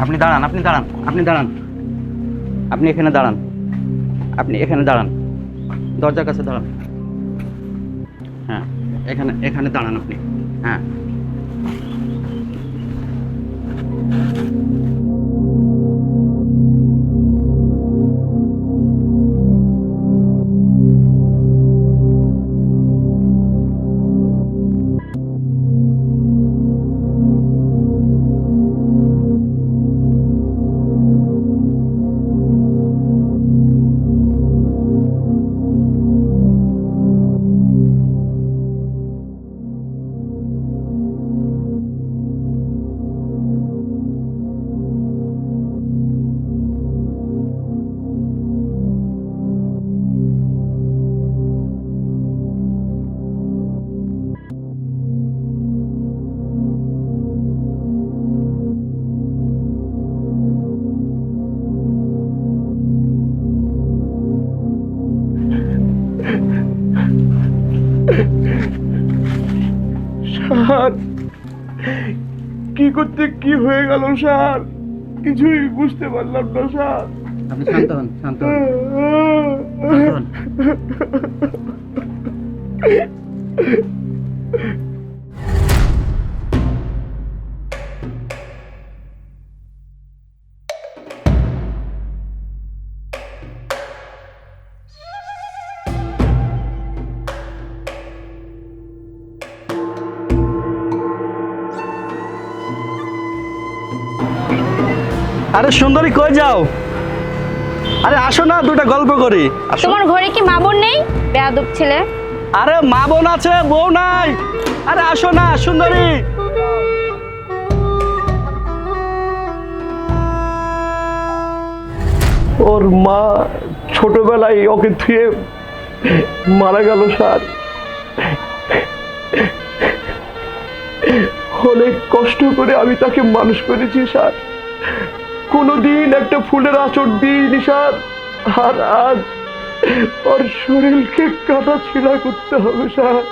দাঁড়ান, আপনি দাঁড়ান আপনি দাঁড়ান। আপনি এখানে দাঁড়ান। আপনি এখানে দাঁড়ান। দরজার কাছে দাঁড়ান। হ্যাঁ এখানে এখানে দাঁড়ান আপনি। হ্যাঁ। গেল স্যার। কিছুই বুঝতে পারলাম না স্যার। আপনি শান্ত হন। শান্ত হন। সুন্দরী কই যাও? আরে আসো না দুটা গল্প করি। তোমার ঘরে কি মা বোন নেই? বেয়াদব ছেলে। আরে মা বোন আছে বউ নাই। আরে আসো না সুন্দরী। ওর মা ছোটবেলায় ওকে থুয়ে মারা গেল স্যার। অনেক কষ্ট করে আমি তাকে মানুষ করেছি স্যার। কোনোদিন একটা ফুলের আঁচড় দিইনি, স্যার। আর আজ ওর শরীরকে কাটা ছিঁড়া করতে হবে, স্যার।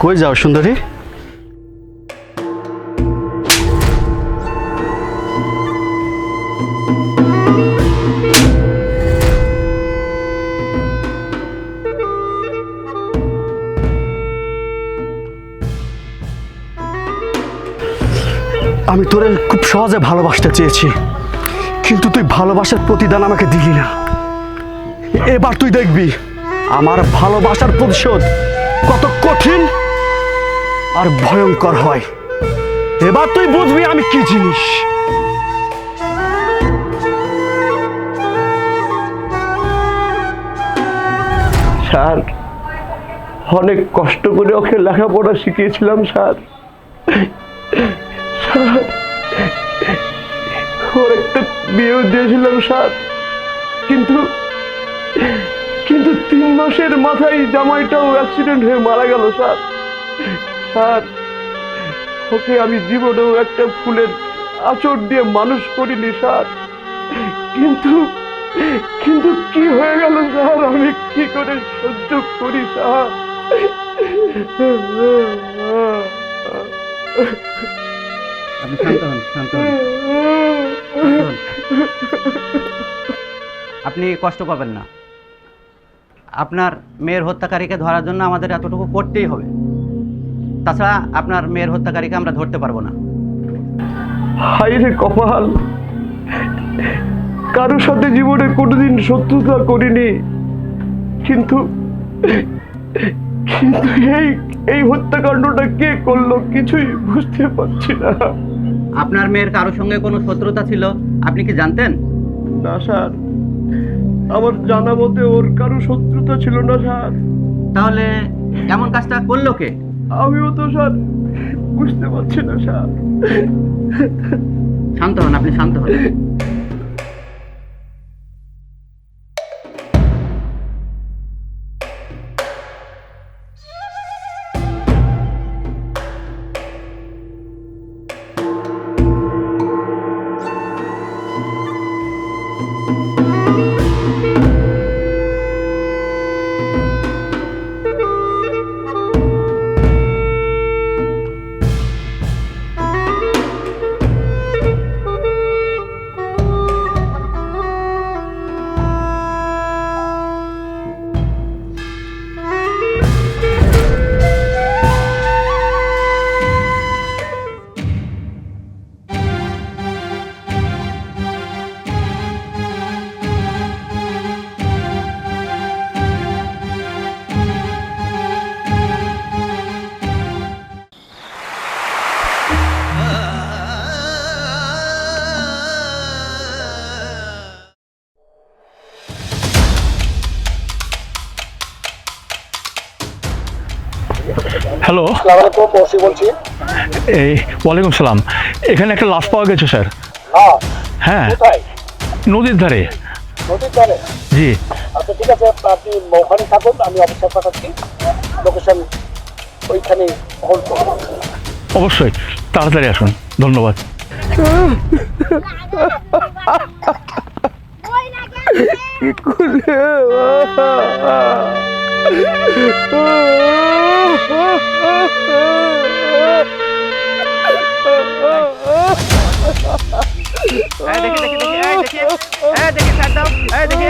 কই যাও সুন্দরী? খুব সহজে ভালোবাসতে চেয়েছি। কিন্তু তুই ভালোবাসার প্রতিদান আমাকে দিলি না। এবার তুই দেখবি, আমার ভালোবাসার প্রতিশোধ কত কঠিন আর ভয়ঙ্কর হয়। এবার তুই বুঝবি আমি কি জিনিস। স্যার, অনেক কষ্ট করে ওকে লেখাপড়া শিখিয়েছিলাম, স্যার। স্যার একটা বিয়েও দিয়েছিলাম কিন্তু কিন্তু তিন মাসের মাথায় জামাইটাও অ্যাক্সিডেন্ট হয়ে মারা গেল, স্যার। স্যার, ওকে আমি জীবনেও একটা ফুলের আচর দিয়ে মানুষ করিনি, স্যার। কিন্তু কিন্তু কি হয়ে গেল, স্যার? আমি কি করে সহ্য করি, স্যার? আপনি শান্ত হন শান্ত হন। আপনি কষ্ট পাবেন না। আপনার মেয়ের হত্যাকারীকে ধরার জন্য আমাদের এতটুকু করতেই হবে। তাছাড়া আপনার মেয়ের হত্যাকারীকে আমরা ধরতে পারব না। হাই কপাল। কারোর সাথে জীবনে কোনোদিন শত্রুতা করিনি। কিন্তু কিন্তু এই এই হত্যাকাণ্ডটা কে করল কিছুই বুঝতে পারছি না। আপনার মেয়ের কারও সঙ্গে কোনো শত্রুতা ছিল? আপনি কি জানতেন? না স্যার। আমার জানা মতে ওর কারও শত্রুতা ছিল না স্যার। তাহলে এমন কাজটা করল কে? আমিও তো স্যার বুঝতে পারছি না স্যার। শান্ত হন আপনি শান্ত হন। হ্যালো সালামালাইকুম বলছি। এই ওয়ালাইকুম সালাম। এখানে একটা লাশ পাওয়া গেছে স্যার। হ্যাঁ। হ্যাঁ। কোথায়? নদীর ধারে। নদীর ধারে? জি। আচ্ছা ঠিক আছে আপনি ওখানে থাকুন আমি অফিসার পাঠাচ্ছি। লোকেশন ওইখানে হোল্ড করুন অবশ্যই। তাড়াতাড়ি আসুন। ধন্যবাদ। কি করে দেখি দেখি দেখি দেখি এই দাও দেখি।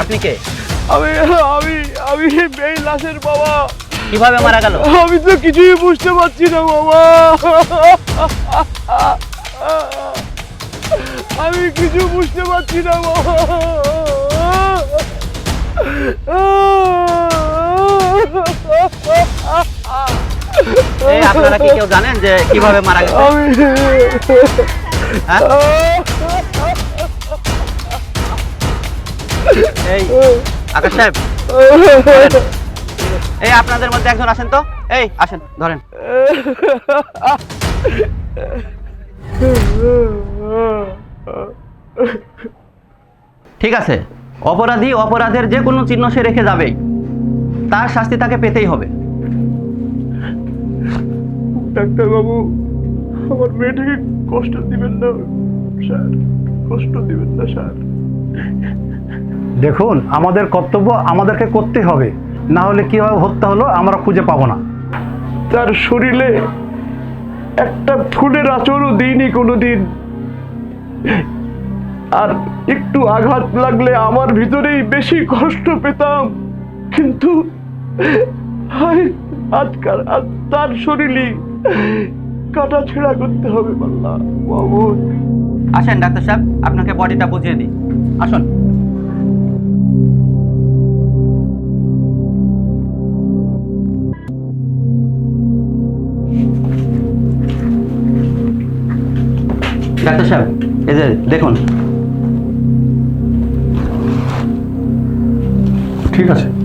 আপনি কে? আমি আমি আমি এই লাশের বাবা। কীভাবে মারা গেল? আমি তো কিছুই বুঝতে পারছি না বাবা। আমি কিছু বুঝতে পারছি না আপনারা কি কেউ জানেন যে কীভাবে মারা গেছে? হ্যাঁ? এই আকাশ সাহেব এই আপনাদের মধ্যে একজন আসেন তো? এই আসেন ধরেন। ঠিক আছে অপরাধী অপরাধের যে কোনো চিহ্ন সে রেখে যাবেই তার শাস্তি তাকে পেতেই হবে। ডাক্তারবাবু আমার মেয়েটাকে কষ্ট দিবেন না স্যার। কষ্ট দিবেন না স্যার। দেখুন আমাদের কর্তব্য আমাদেরকে করতে হবে। না হলে কীভাবে হত্যা হলো আমরা খুঁজে পাবো না। তার শরীরে একটা ফুলের আচরও দিইনি কোনোদিন। আর একটু আঘাত লাগলে আমার ভিতরেই বেশি কষ্ট পেতাম। কিন্তু আজকাল আজ তার শরীরই কাটা ছেঁড়া করতে হবে পাল্লা। বাবু আসেন, ডাক্তার সাহেব, আপনাকে বডিটা বুঝিয়ে দিই। আসুন। ডাক্তার সাহেব, এই যে দেখুন ঠিক আছে।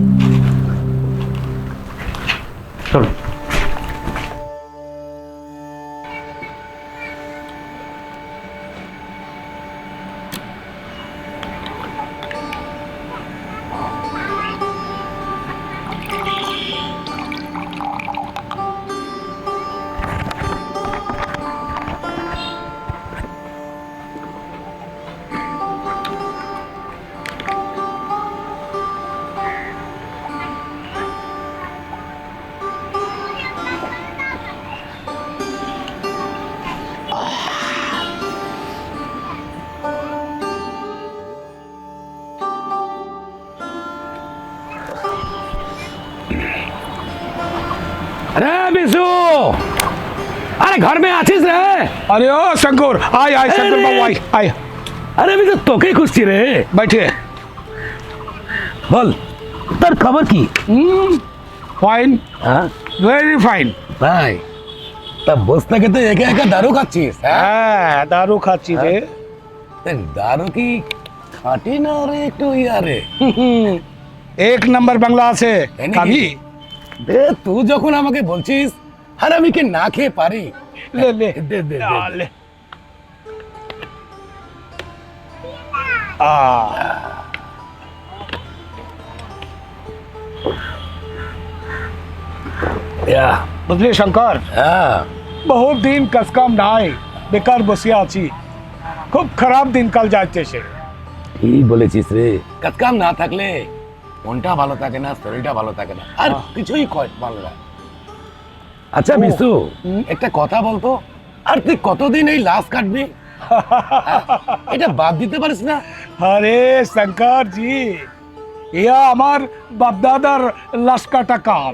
ঘর में আছিস রে আরে ও শঙ্কর আয় আয় শঙ্কর বাবু আয় আয় আরে আমি তো তোকে খুঁজছি রে बैठे বল তোর খবর কি ফাইন হ্যাঁ ভেরি ফাইন ভাই তা বস থেকে তো একা একা দারু খাচ্ছিস হ্যাঁ দারু খাচ্ছি রে দারু কি খাটি না রে একটু ইয়ারে এক নাম্বার বাংলা আছে কাবি দে তুই যখন আমাকে বলছিস আর আমি কি না খেয়ে পারি লে লে দে দে দে, আ, দে ले आ। ইয়া, বুঝলি শঙ্কর হ্যাঁ বহুত দিন কাজকাম নাই বেকার বসে আছি খুব খারাপ দিনকাল যাইতেছে ঠিক বলেছিস রে কাজ কাম না থাকলে মনটা ভালো থাকে না শরীরটা ভালো থাকে না আর আহ। কিছুই কয় ভালো না আচ্ছা বিশু একটা কথা বলতো? আর তুই কতদিন এই লাশ কাটবি? হ্যাঁ? এটা বাদ দিতে পারিস না? আরে শঙ্কর জি ইয়া আমার বাপদাদার লাশ কাটা কাম।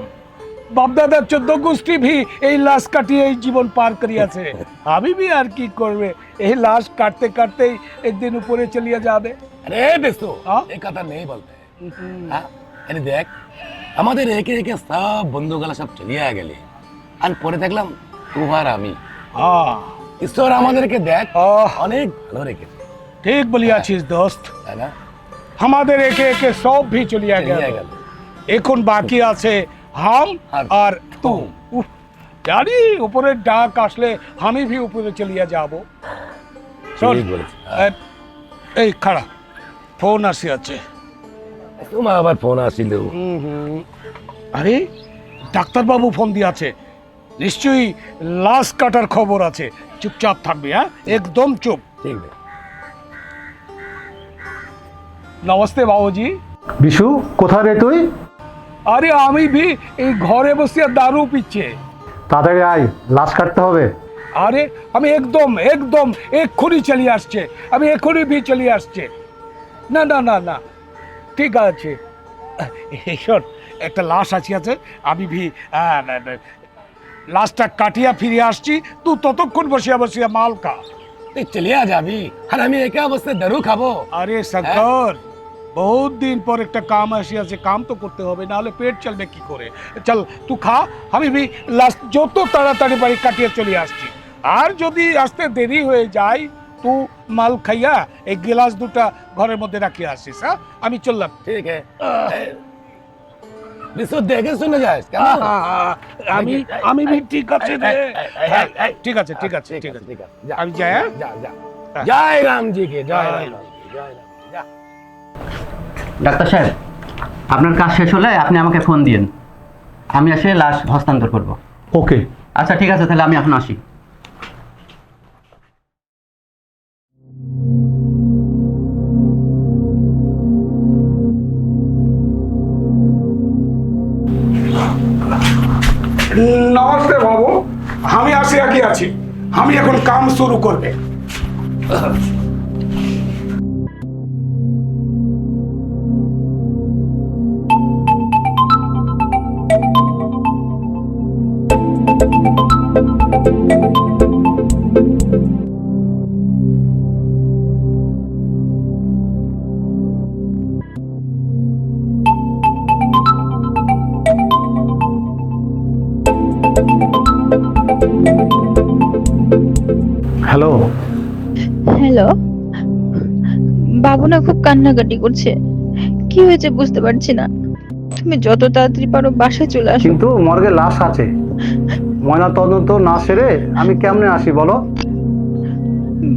বাপদাদার চোদ্দ গোষ্ঠী ভি এই লাশ কাটিয়ে এই জীবন পার করিয়াছে। আমি বি আর কি করবে? এই লাশ কাটতে কাটতেই একদিন উপরে চলিয়া যাবে। আরে বিশু আহ? এই কথা নেই বলতে। হ্যাঁ আরে দেখ আমাদের একে একে সব বন্ধুগুলা সব চলিয়া গেলে আর পরে দেখলাম তুই আর আমি। হ্যাঁ। ঈশ্বর আমাদেরকে দেখ অনেক ভালো রেখেছে ঠিক বলিয়াছিস দোস্ত। না? আমাদের একে একে সব ভি চলিয়া গেল। এখন বাকি আছে হাম আর- তুম জানি উপরের ডাক আসলে আমি ভি উপরে চলিয়া যাব। ঠিক এই খাড়া ফোন আসি আছে তোমার আবার ফোন আসিল। আরে ডাক্তারবাবু ফোন দিয়েছে। নিশ্চয়ই লাশ কাটার খবর আছে। চুপচাপ থাকবি হ্যাঁ? একদম চুপ। ঠিক। নমস্তে বাবুজি। বিশু কোথায় রে তুই? আরে আমি ভি এই ঘরে বসে দারু পিচ্ছে। তাড়াতাড়ি আয় লাশ কাটতে হবে। আরে আমি একদম একদম এক্ষুনি চলিয়ে আসছে। আমি এক্ষুনি ভি চলে আসছে। না না না না। ঠিক আছে। শোন একটা লাশ আছে আছে। আমি ভি লাশটা কাটিয়া ফিরে আসছি তুই ততক্ষণ বসিয়া বসিয়া মাল খা। তুই চলিয়া যাবি আর আমি একা অবস্থায় দারু খাব। আরে শঙ্কর বহুত দিন পর একটা কাম আসিয়াছে কাম তো করতে হবে নাহলে পেট চলবে কি করে? চল তুই খা আমি ভি লাস্ট যত তাড়াতাড়ি বাড়ি কাটিয়ে চলে আসছি। আর যদি আসতে দেরি হয়ে যায় তুই মাল খাইয়া এই গিলাস দুটা ঘরের মধ্যে রাখিয়া আসিস হ্যাঁ? আমি চললাম। ঠিক আছে। দেখে শুনে যাস আমি আমি ঠিক আছে হ্যাঁ, ঠিক আছে ঠিক আছে ঠিক আছে। ঠিক আছে আমি যাই হ্যাঁ? যা যা। জয় রামজি কে জয় রাম ডাক্তার সাহেব আপনার কাজ শেষ হলে আপনি আমাকে ফোন দিয়েন। আমি এসে লাশ হস্তান্তর করব। ওকে। আচ্ছা ঠিক আছে তাহলে আমি এখন আসি। নমস্তে বাবু আমি আসিয়া কি আছি? আমি এখন কাম শুরু করবে। কান্নাকাটি করছে। কি হয়েছে বুঝতে পারছি না। তুমি যত তাড়াতাড়ি পারো বাসায় চলে আসো। কিন্তু মর্গে লাশ আছে। ময়না তদন্ত না সেরে আমি কেমনে আসি বলো?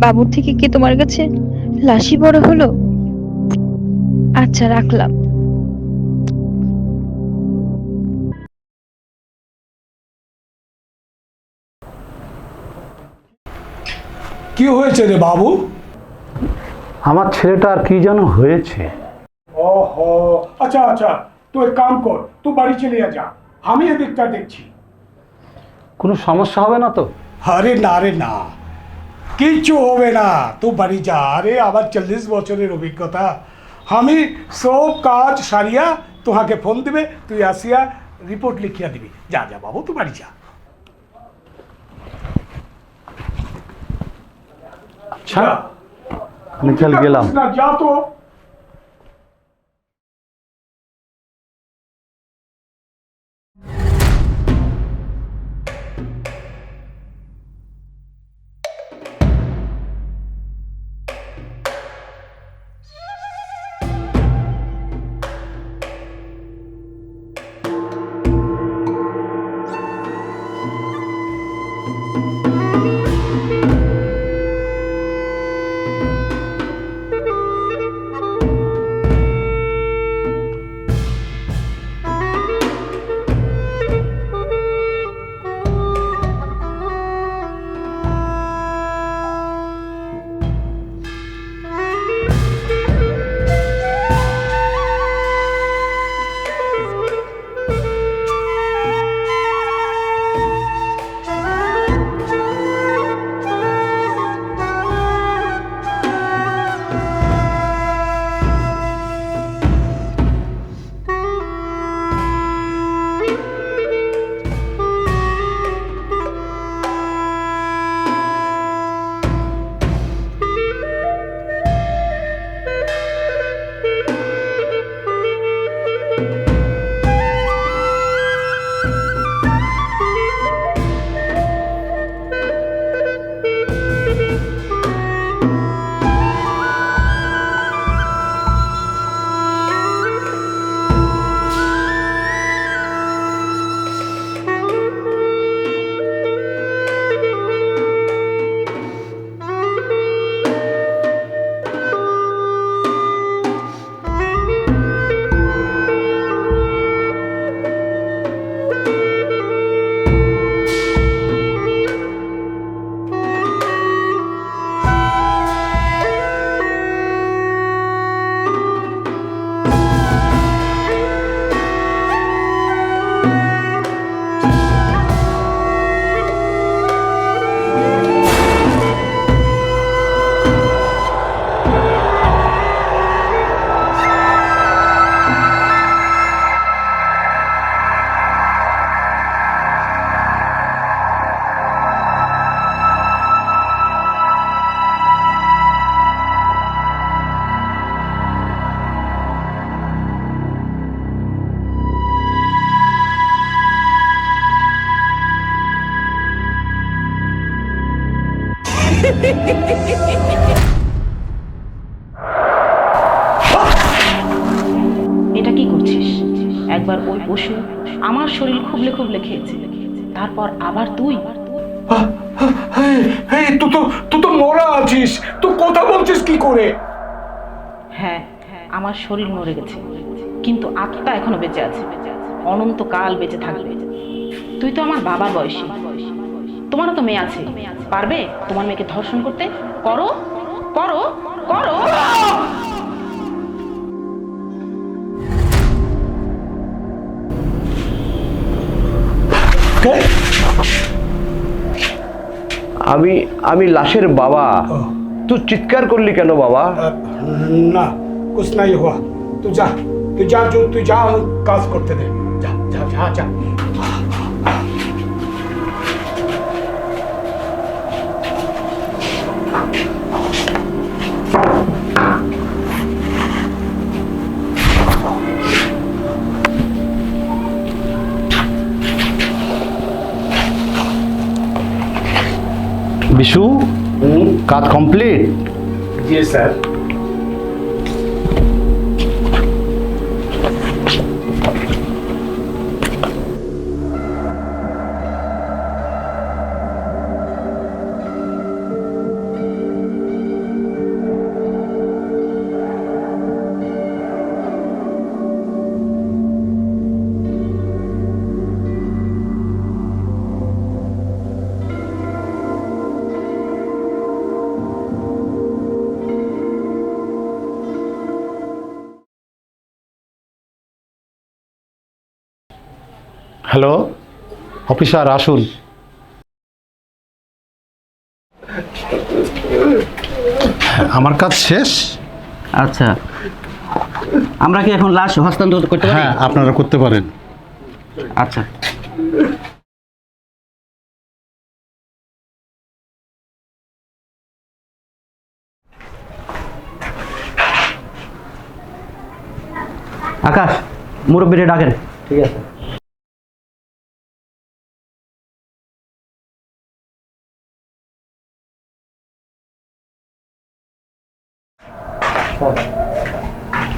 বাবুর থেকে কি তোমার কাছে লাশি বড় হলো? আচ্ছা রাখলাম। কি হয়েছে রে বাবু? আমার ছেলেটা আর কি যেন হয়েছে? ওহো আচ্ছা আচ্ছা তুই এক কাম কর তুই বাড়ি চলে যা আমি এদিকটা দেখছি। কোনো সমস্যা হবে না তো? আরে না রে না কিচ্ছু হবে না তুই বাড়ি যা আরে আবার চল্লিশ বছরের অভিজ্ঞতা। আমি সব কাজ সারিয়া তোহাকে ফোন দিবে তুই আসিয়া রিপোর্ট লিখিয়া দিবি। যা যা বাবু তুই বাড়ি যা। আচ্ছা। আমি তাহলে মরে গেছে। কিন্তু আত্মা এখনও বেঁচে আছে। অনন্তকাল বেঁচে থাকবে। তুই তো আমার বাবার বয়সী। তোমারও তো মেয়ে আছে। পারবে তোমার মেয়েকে ধর্ষণ করতে? করো। করো। করো। আমি আমি লাশের বাবা। তুই চিৎকার করলি কেন বাবা? না কুছ নাই হওয়া। तू जा तू जा जो तू जा कास करते दे। जा जा जा जा। Vishu car complete yes sir hello? Officer আসুন। আমার কাজ শেষ? আচ্ছা। আমরা কি এখন লাশ হস্তান্তর করতে পারি? হ্যাঁ আপনারা করতে পারেন। আচ্ছা। আকাশ মুরব্বীরে ডাকেন। ঠিক আছে।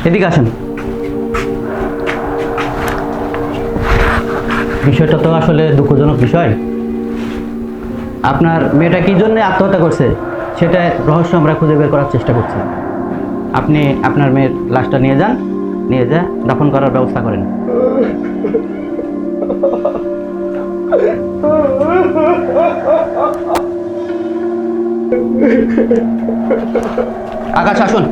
এদিকে আসেন। বিষয়টা তো আসলে দুঃখজনক বিষয়। আপনার মেয়েটা কি জন্য আত্মহত্যা করছে? সেটা রহস্য আমরা খুঁজে বের করার চেষ্টা করছি। আপনি আপনার মেয়ের লাশটা নিয়ে যান, নিয়ে যা, দাফন করার ব্যবস্থা করেন। আকাশ, আসুন।